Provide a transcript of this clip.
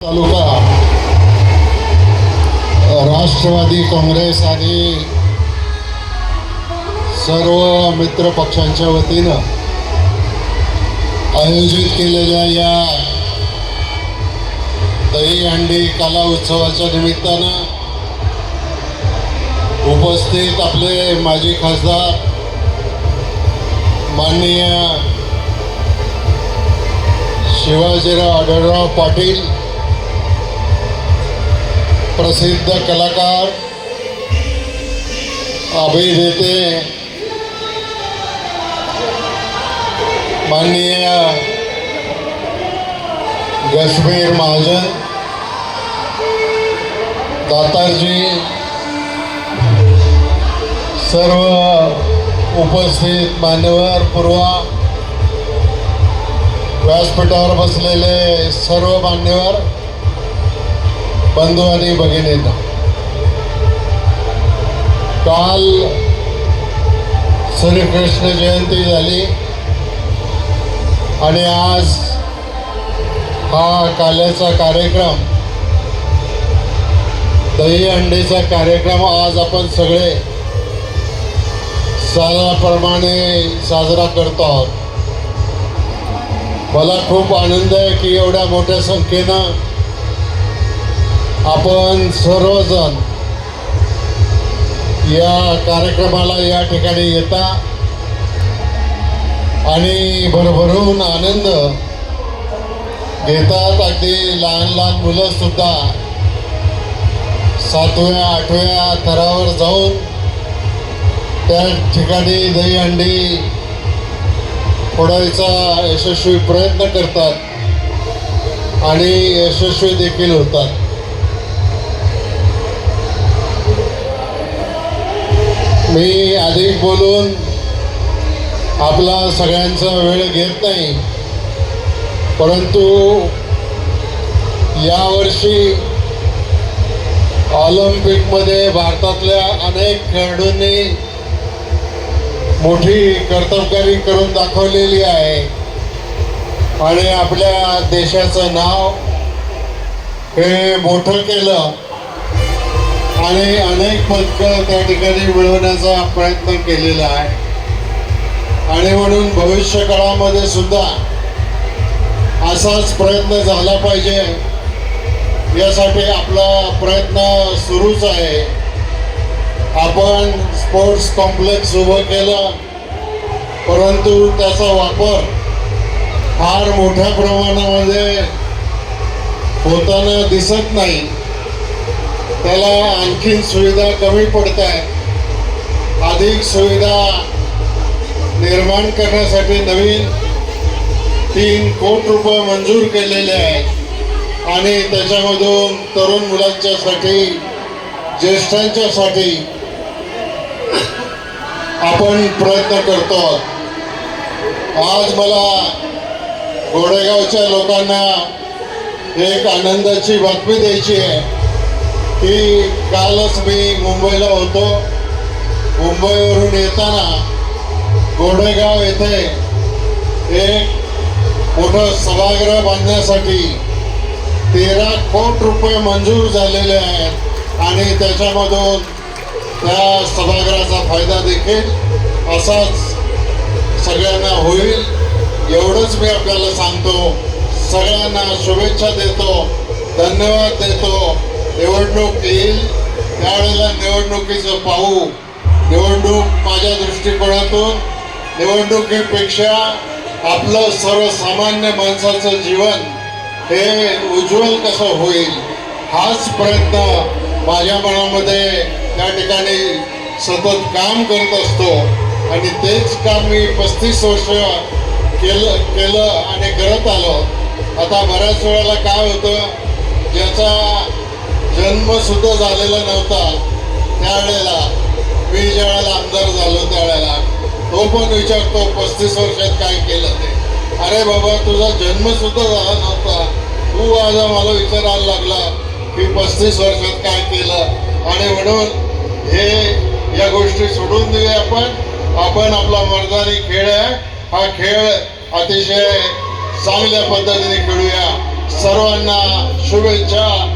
तालुका राष्ट्रवादी काँग्रेस आणि सर्व मित्र पक्षांच्या वतीनं आयोजित केलेल्या या दहीहंडी कला उत्सवाच्या निमित्तानं उपस्थित आपले माजी खासदार माननीय शिवाजीराव आढळराव पाटील प्रसिद्ध कलाकार अभिनेते माननीय गश्मीर महाजन दातारजी सर्व उपस्थित मान्यवर पूर्वा व्यासपीठावर बसलेले सर्व मान्यवर बंधू आणि भगिनींना काल श्रीकृष्ण जयंती झाली आणि आज हा काल्याचा कार्यक्रम दही अंडीचा कार्यक्रम आज आपण सगळे साधाप्रमाणे साजरा करतो आहोत. मला खूप आनंद आहे की एवढ्या मोठ्या संख्येनं आपण सर्वजण या कार्यक्रमाला या ठिकाणी येता. आणि भरभरून आनंद घेतात. अगदी लहान लहान मुलं सुद्धा सातव्या आठव्या थरावर जाऊन त्या ठिकाणी दहीहंडी फोडायचा यशस्वी प्रयत्न करतात आणि यशस्वी देखील होतात. मी अधिक बोलून आपला सगळ्यांचा वेळ घेत नाही परंतु यावर्षी ऑलिम्पिकमध्ये भारतातल्या अनेक खेळाडूंनी मोठी कर्तबगारी करून दाखवलेली आहे. आणि आपल्या देशाचं नाव हे मोठं केलं. आणि अनेक पदक त्या ठिकाणी मिळवण्याचा प्रयत्न केलेला आहे. आणि म्हणून भविष्य काळामध्ये सुद्धा असाच प्रयत्न झाला पाहिजे. यासाठी आपला प्रयत्न सुरूच आहे. आपण स्पोर्ट्स कॉम्प्लेक्स उभं केलं परंतु त्याचा वापर फार मोठ्या प्रमाणामध्ये होताना दिसत नाही. त्याला आणखीन सुविधा कमी पडत आहेत अधिक सुविधा निर्माण करण्यासाठी नवीन तीन कोट रुपये मंजूर केलेले आहेत. आणि त्याच्यामधून तरुण मुलांच्यासाठी ज्येष्ठांच्यासाठी आपण प्रयत्न करतो. आज मला गोडेगावच्या लोकांना एक आनंदाची बातमी द्यायची आहे. की कालच मी मुंबईला होतो. मुंबईवरून येताना गोडेगाव येथे एक मोठं सभागृह बांधण्यासाठी तेरा कोट रुपये मंजूर झालेले आहेत आणि त्याच्यामधून त्या सभागृहाचा फायदा देखील असाच सगळ्यांना होईल. एवढंच मी आपल्याला सांगतो. सगळ्यांना शुभेच्छा देतो. धन्यवाद देतो. निवडणूक येईल त्यावेळेला निवडणुकीचं पाहू. निवडणूक माझ्या दृष्टिकोनातून निवडणुकीपेक्षा आपलं सर्वसामान्य माणसाचं जीवन हे उज्ज्वल कसं होईल हाच प्रयत्न माझ्या मनामध्ये त्या ठिकाणी सतत काम करत असतो. आणि तेच काम मी पस्तीस वर्ष केलं केलं आणि करत आलो. आता बऱ्याच वेळेला काय होतं ज्याचा जन्मसुद्धा झालेला नव्हता. त्यावेळेला मी ज्या वेळेला आमदार झालो त्यावेळेला. तो पण विचारतो पस्तीस वर्षात काय केलं ते? अरे बाबा तुझा जन्मसुद्धा झाला नव्हता. तू आज मला विचारायला लागला की पस्तीस वर्षात काय केलं? आणि म्हणून हे या गोष्टी सोडून देऊया आपण. आपण आपला मर्दानी खेळ आहे. हा खेळ अतिशय चांगल्या पद्धतीने खेळूया. सर्वांना शुभेच्छा.